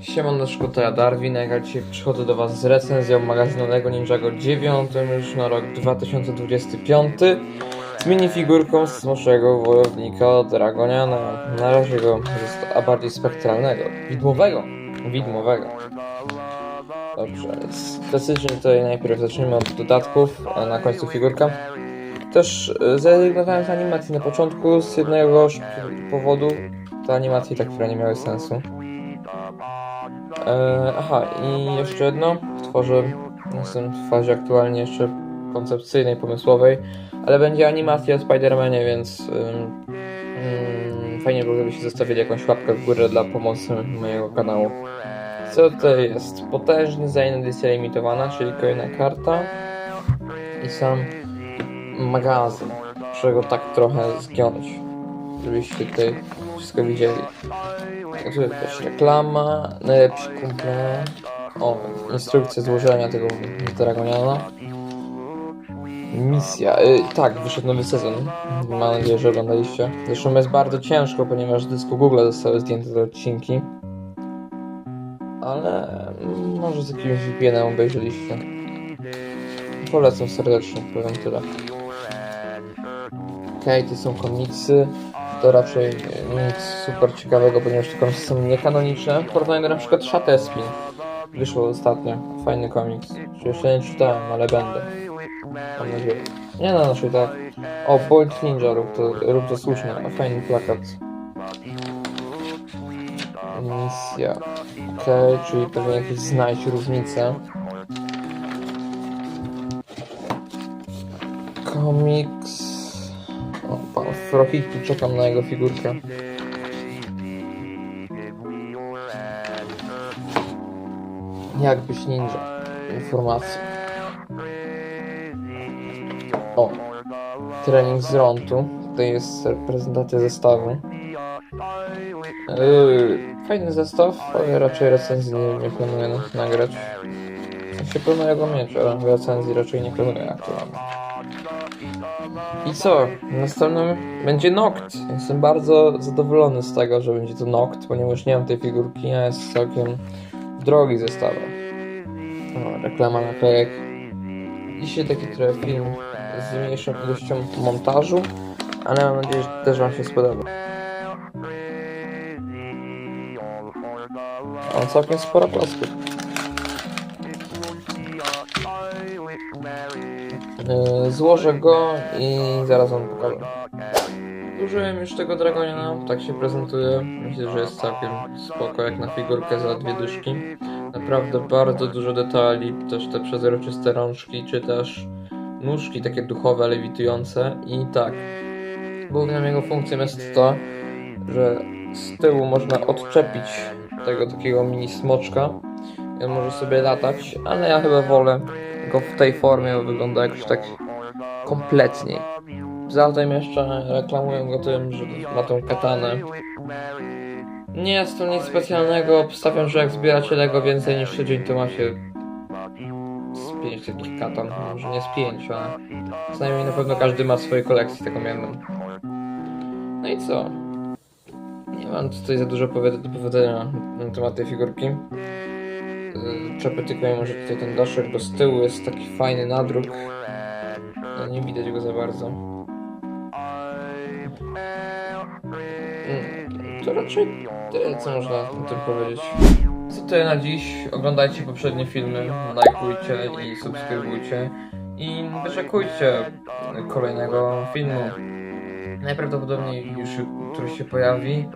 Siemaneczko, to ja Darwin, jak dzisiaj przychodzę do Was z recenzją magazynu LEGO Ninjago 9 już na rok 2025 z minifigurką smoczego wojownika Dragoniana, na razie go, a bardziej spektralnego, widmowego, widmowego. Dobrze, więc klasycznie tutaj najpierw zacznijmy od dodatków, a na końcu figurka. Też e, zrezygnowałem z animacji na początku z jednego powodu, te animacje tak, które nie miały sensu. E, aha, i jeszcze jedno. Tworzę, jestem w fazie aktualnie jeszcze koncepcyjnej, pomysłowej, ale będzie animacja o Spider-Manie, więc ym, ym, fajnie było, gdybyście zostawili jakąś łapkę w górę dla pomocy mojego kanału. Co tutaj jest? Potężny Zain edycja limitowana, czyli kolejna karta i sam magazyn, którego tak trochę zgiąć, żebyście tutaj wszystko widzieli. Tu jakaś reklama, najlepsi kumple. O, instrukcja złożenia tego Dragoniana. Misja. Y, tak, wyszedł nowy sezon. Mam nadzieję, że oglądaliście. Zresztą jest bardzo ciężko, ponieważ z dysku Google zostały zdjęte te odcinki. Ale mm, może z jakimś VPN-em obejrzeliście. Polecam serdecznie, powiem tyle. Okej, to są komiksy. To raczej nic super ciekawego, ponieważ te komiksy są niekanoniczne. W porównaniu do na przykład Shatespin. Wyszło ostatnio. Fajny komiks. Czy jeszcze nie czytałem, ale będę. Mam nadzieję. Nie no, znaczy tak. O, Bolt Ninja, rób to, rób to słusznie. A fajny plakat. Misja. Okej, czyli pewnie jakieś znajdź różnicę. Komiks. Tu czekam na jego figurkę. Jak być ninja? Informacje. O, trening z Rontu. Tutaj jest prezentacja zestawu. Yy, fajny zestaw, ale raczej recenzji nie, nie planuję na- nagrać. W sensie planuję go mieć, ale recenzji raczej nie planuję aktualnie. I co? Następnym będzie Noct. Jestem bardzo zadowolony z tego, że będzie to Noct, ponieważ nie mam tej figurki, a jest całkiem drogi zestaw. O, reklama naklejek. Dzisiaj taki trochę film z mniejszą ilością montażu, ale mam nadzieję, że też Wam się spodoba. On całkiem sporo plasków. Yy, Złożę go i zaraz wam pokażę. Użyłem już tego Dragoniana, tak się prezentuje. Myślę, że jest całkiem spoko jak na figurkę za dwie dyszki. Naprawdę bardzo dużo detali, też te przezroczyste rączki, czy też nóżki takie duchowe, lewitujące. I tak, główną jego funkcją jest to, że z tyłu można odczepić tego takiego mini smoczka. On może sobie latać, ale ja chyba wolę go w tej formie, wygląda jakoś tak kompletniej. Zatem jeszcze reklamuję go tym, że ma tą katanę. Nie jest to nic specjalnego, obstawiam, że jak zbieracie Lego więcej niż tydzień, to macie z pięć takich katan, może nie z pięć, ale przynajmniej na pewno każdy ma w swojej kolekcji taką jedną. No i co? Nie mam tutaj za dużo do powiedzenia na temat tej figurki. Yy, Czepy tylko może tutaj ten daszek, bo z tyłu jest taki fajny nadruk. No, nie widać go za bardzo. Mm, To raczej tyle, co można o tym powiedzieć. Co tyle na dziś. Oglądajcie poprzednie filmy, lajkujcie i subskrybujcie. I wyczekujcie kolejnego filmu. Najprawdopodobniej już który się pojawi.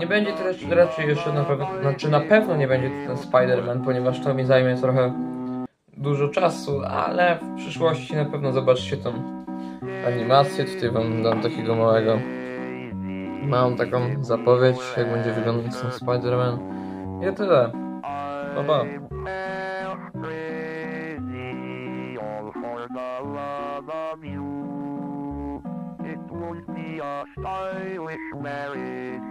Nie będzie to raczej, raczej jeszcze na pewno, znaczy na pewno nie będzie to ten Spider-Man, ponieważ to mi zajmie trochę dużo czasu, ale w przyszłości na pewno zobaczycie tą animację. Tutaj wam dam takiego małego, małą taką zapowiedź, jak będzie wyglądać ten Spider-Man. I tyle. Pa, pa. It would be a silent marriage.